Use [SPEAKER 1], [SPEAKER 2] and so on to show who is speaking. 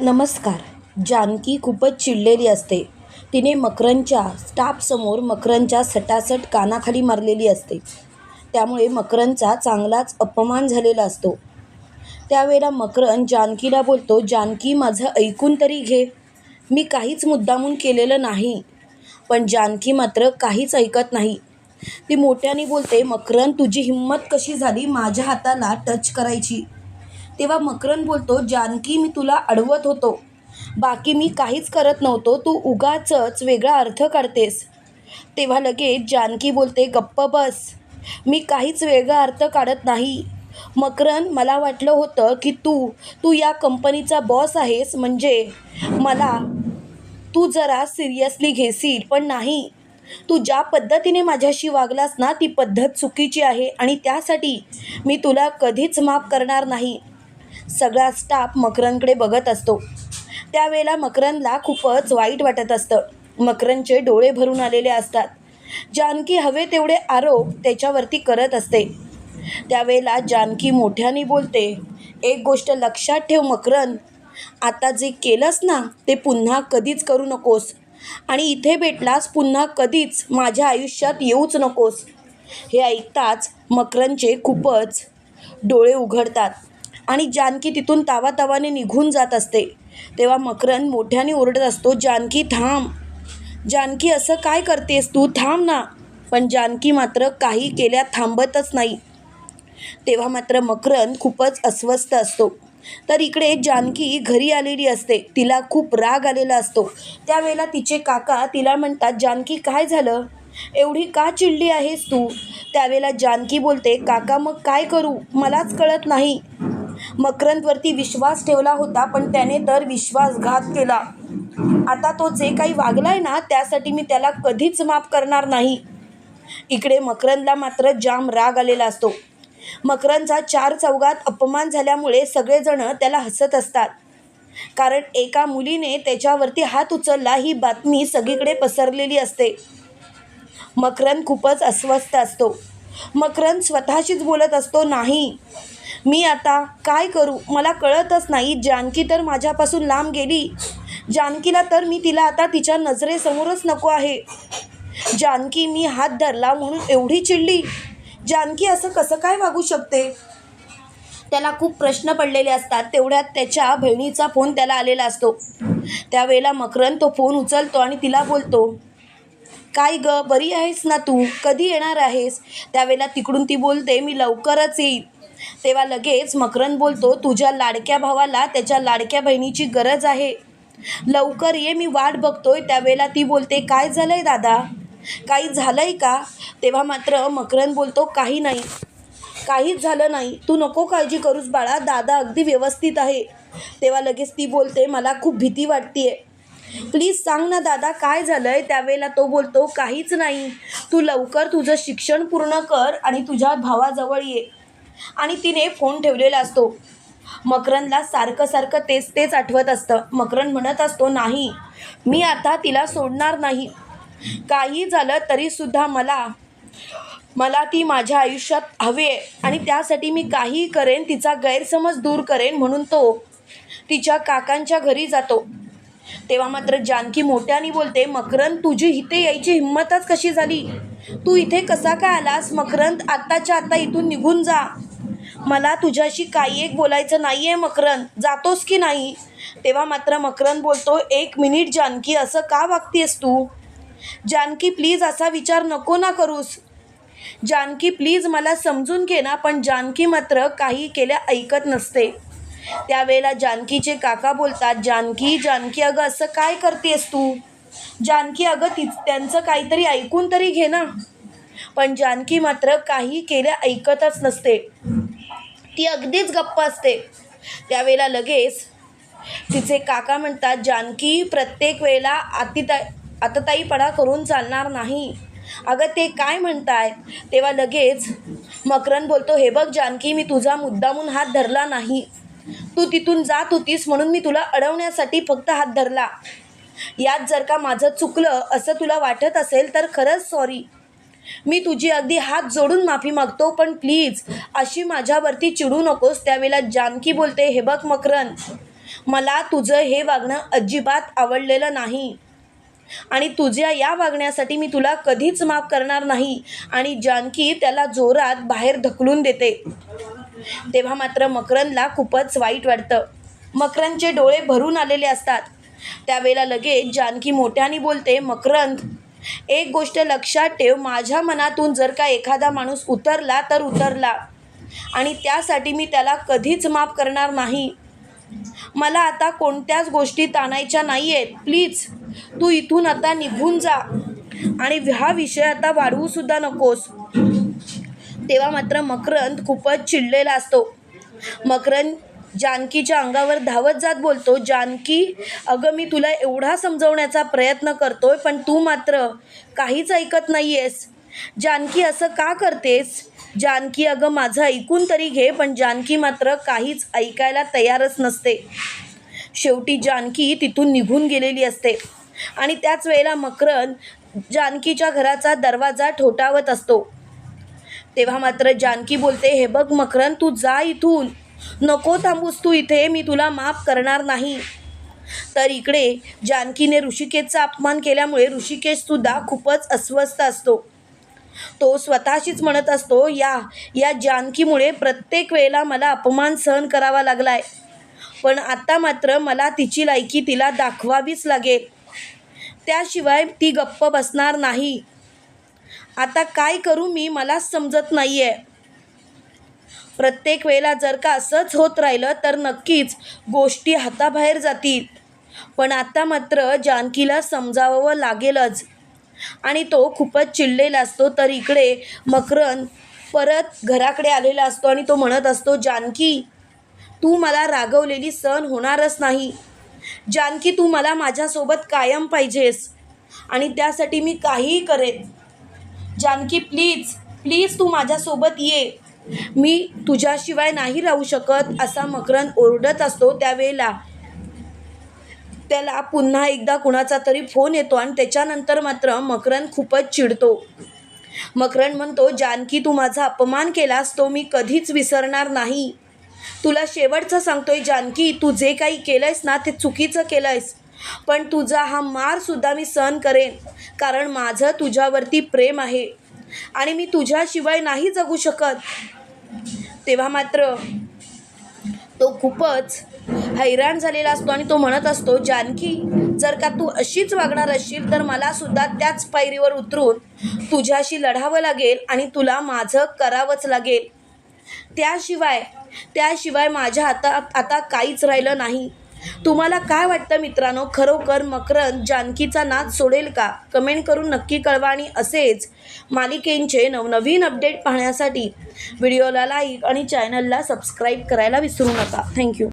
[SPEAKER 1] नमस्कार. जानकी खूपच चिडलेली असते. तिने मकरनच्या स्टाफसमोर मकरनच्या सटासट कानाखाली मारलेली असते. त्यामुळे मकरनचा चांगलाच अपमान झालेला असतो. त्यावेळेला मकरन जानकीला बोलतो जानकी माझं ऐकून तरी घे. मी काहीच मुद्दामून केलेलं नाही. पण जानकी मात्र काहीच ऐकत नाही. ती मोठ्याने बोलते मकरन तुझी हिंमत कशी झाली माझ्या हाताला टच करायची? तेव्हा मकरन बोलतो जानकी मी तुला अडवत होतो. बाकी मी काहीच करत नव्हतो. तू उगाचच वेगळा अर्थ काढतेस तेव्हा लगेच जानकी बोलते गप्प बस. मी काहीच वेगळा अर्थ काढत नाही. मकरन मला वाटलं होतं की तू तू या कंपनीचा बॉस आहेस. म्हणजे मला तू जरा सिरियसली घेशील पण नाही. तू ज्या पद्धतीने माझ्याशी वागलास ना ती पद्धत चुकीची आहे आणि त्यासाठी मी तुला कधीच माफ करणार नाही. सगळा स्टाफ मकरनकडे बघत असतो. त्यावेळेला मकरनला खूपच वाईट वाटत असतं. मकरनचे डोळे भरून आलेले असतात. जानकी हवे तेवढे आरोप त्याच्यावरती करत असते. त्यावेळेला जानकी मोठ्याने बोलते एक गोष्ट लक्षात ठेव मकरन आता जे केलंस ना ते पुन्हा कधीच करू नकोस. आणि इथे भेटलास पुन्हा कधीच माझ्या आयुष्यात येऊच नकोस. हे ऐकताच मकरनचे खूपच डोळे उघडतात. आणि जानकी तिथून तावातावाने निघून जात असते. तेव्हा मकरन मोठ्याने ओरडत असतो जानकी थांब. जानकी असं काय करतेस तू? थांब ना. पण जानकी मात्र काही केल्या थांबतच नाही. तेव्हा मात्र मकरन खूपच अस्वस्थ असतो. तर इकडे जानकी घरी आलेली असते. तिला खूप राग आलेला असतो. त्यावेळेला तिचे काका तिला म्हणतात जानकी काय झालं? एवढी का चिडली आहेस तू? त्यावेळेला जानकी बोलते काका मग काय करू? मलाच कळत नाही. मकरंदवरती विश्वास ठेवला होता पण त्याने तर विश्वासघात केला. आता तो जे काही वागलाय ना त्यासाठी मी त्याला कधीच माफ करणार नाही. इकडे मकरंदला मात्र जाम राग आलेला असतो. मकरंदचा चार चौघात अपमान झाल्यामुळे सगळेजण त्याला हसत असतात. कारण एका मुलीने त्याच्यावरती हात उचलला ही बातमी सगळीकडे पसरलेली असते. मकरंद खूपच अस्वस्थ असतो. मकरंद स्वतःशीच बोलत असतो नाही मी आता काय करू? मला कळतच नाही. जानकी तर माझ्यापासून लांब गेली. जानकीला तर मी तिला आता तिच्या नजरेसमोरच नको आहे. जानकी मी हात धरला म्हणून एवढी चिडली. जानकी असं कसं काय वागू शकते? त्याला खूप प्रश्न पडलेले असतात. तेवढ्यात त्याच्या बहिणीचा फोन त्याला आलेला असतो. त्यावेळेला मकरन तो फोन उचलतो आणि तिला बोलतो काय ग बरी आहेस ना तू? कधी येणार आहेस? त्यावेळेला तिकडून ती बोलते मी लवकरच येईल तेव्हा लगेच मकरन बोलतो तुझ्या लाडक्या भावाला त्याच्या लाडक्या बहिणीची गरज आहे. लवकर ये मी वाट बघतोय. त्यावेळेला ती बोलते काय झालं आहे दादा? काही झालं आहे का? तेव्हा मात्र मकरन बोलतो काही नाही. काहीच झालं नाही. तू नको काळजी करूस बाळा. दादा अगदी व्यवस्थित आहे. तेव्हा लगेच ती बोलते मला खूप भीती वाटते प्लीज सांग ना दादा काय झालं आहे त्यावेळेला तो बोलतो काहीच नाही. तू लवकर तुझं शिक्षण पूर्ण कर आणि तुझ्या भावाजवळ ये. आणि तिने फोन ठेवलेला असतो. मकरनला सारखं सारखं तेच तेच आठवत असतं. मकरन म्हणत असतो नाही मी आता तिला सोडणार नाही. काही झालं तरीसुद्धा मला मला ती माझ्या आयुष्यात हवी आहे आणि त्यासाठी मी काहीही करेन तिचा गैरसमज दूर करेन म्हणून तो तिच्या काकांच्या घरी जातो. तेव्हा मात्र जानकी मोठ्याने बोलते मकरंद तुझी इथे यायची हिंमतच कशी झाली? तू इथे कसा काय आलास? मकरंद आत्ताच्या आत्ता इथून निघून जा. मला तुझ्याशी काही एक बोलायचं नाही आहे मकरंद. जातोस की नाही? तेव्हा मात्र मकरंद बोलतो एक मिनिट जानकी असं का वागतेस तू? जानकी प्लीज असा विचार नको ना करूस. जानकी प्लीज मला समजून घे ना. पण जानकी मात्र काही केल्या ऐकत नसते. त्यावेळेला जानकीचे काका बोलतात जानकी जानकी अगं असं काय करतेस तू? जानकी अगं तिच त्यांचं काहीतरी ऐकून तरी घे ना. पण जानकी मात्र काही केल्या ऐकतच नसते. ती अगदीच गप्प असते. त्यावेळेला लगेच तिचे काका म्हणतात जानकी प्रत्येक वेळेला आतिता आतताईपणा करून चालणार नाही. अगं ते काय म्हणताय? तेव्हा लगेच मकरन बोलतो हे बघ जानकी मी तुझा मुद्दामून हात धरला नाही. तू तिथून जात होतीस म्हणून मी तुला अडवण्यासाठी फक्त हात धरला. यात जर का माझं चुकलं असं तुला वाटत असेल तर खरंच सॉरी मी तुझी अगदी हात जोडून माफी मागतो पण प्लीज अशी माझ्यावरती चिडू नकोस. त्यावेळेला जानकी बोलते हे बघ मकरन मला तुझं हे वागणं अजिबात आवडलेलं नाही. आणि तुझ्या या वागण्यासाठी मी तुला कधीच माफ करणार नाही. आणि जानकी त्याला जोरात बाहेर ढकलून देते. तेव्हा मात्र मकरंदला खूपच वाईट वाटतं. मकरंदचे डोळे भरून आलेले असतात. त्यावेळेला लगेच जानकी मोठ्याने बोलते मकरंद एक गोष्ट लक्षात ठेव माझ्या मनातून जर का एखादा माणूस उतरला तर उतरला. आणि त्यासाठी मी त्याला कधीच माफ करणार नाही. मला आता कोणत्याच गोष्टी ताणायच्या नाही आहेत प्लीज तू इथून आता निघून जा. आणि हा विषय आता वाढवूसुद्धा नकोस. तेव्हा मात्र मकरंद खूपच चिडलेला असतो. मकरंद जानकीच्या अंगावर धावत जात बोलतो जानकी अगं मी तुला एवढा समजवण्याचा प्रयत्न करतोय पण तू मात्र काहीच ऐकत नाही आहेस जानकी असं का करतेस? जानकी अगं माझं ऐकून तरी घे पण जानकी मात्र काहीच ऐकायला तयारच नसते. शेवटी जानकी तिथून निघून गेलेली असते. आणि त्याच वेळेला मकरंद जानकीच्या घराचा दरवाजा ठोठावत असतो. तेव्हा मात्र जानकी बोलते हे बघ मकरन तू जा इथून. नको थांबूस तू इथे मी तुला माफ करणार नाही. तर इकडे जानकीने ऋषिकेशचा अपमान केल्यामुळे ऋषिकेशसुद्धा खूपच अस्वस्थ असतो. तो स्वतःशीच म्हणत असतो या या जानकीमुळे प्रत्येक वेळेला मला अपमान सहन करावा लागलाय. पण आता मात्र मला तिची लायकी तिला दाखवावीच लागेल. त्याशिवाय ती गप्प बसणार नाही. आता काय करू मी मला समजत नाही आहे प्रत्येक वेळेला जर का असंच होत राहिलं तर नक्कीच गोष्टी हाताबाहेर जातील. पण आता मात्र जानकीला समजावं लागेलच. आणि तो खूपच चिडलेला असतो तर इकडे मकरन परत घराकडे आलेला असतो आणि तो म्हणत असतो जानकी तू मला रागवलेली सण होणारच नाही. जानकी तू मला माझ्यासोबत कायम पाहिजेस आणि त्यासाठी मी काहीही करेन. जानकी प्लीज प्लीज तू माझ्यासोबत ये. मी तुझ्याशिवाय नाही राहू शकत असा मकरन ओरडत असतो त्यावेळेला. त्याला पुन्हा एकदा कुणाचा तरी फोन येतो आणि त्याच्यानंतर मात्र मकरन खूपच चिडतो. मकरन म्हणतो जानकी तू माझा अपमान केलास तो मी कधीच विसरणार नाही. तुला शेवटचं सांगतोय जानकी तू जे काही केलंयस ना ते चुकीचं केलंयस. पण तुझा हा मारसुद्धा मी सहन करेन कारण माझं तुझ्यावरती प्रेम आहे आणि मी तुझ्याशिवाय नाही जगू शकत. तेव्हा मात्र तो खूपच हैराण झालेला असतो आणि तो म्हणत असतो जानकी जर का तू अशीच वागणार असशील तर मला सुद्धा त्याच पायरीवर उतरून तुझ्याशी लढावं लागेल आणि तुला माझं करावंच लागेल. त्याशिवाय त्याशिवाय माझ्या हातात आता काहीच राहिलं नाही. तुम्हाला काय वाटतं मित्रांनो? खरोखर मकरंद जानकीचा नाद सोडेल का? कमेंट करून नक्की कळवा आणि असेच मालिकेंचे नवनवीन अपडेट पाहण्यासाठी व्हिडिओला लाईक आणि चॅनलला सबस्क्राईब करायला विसरू नका. थँक्यू.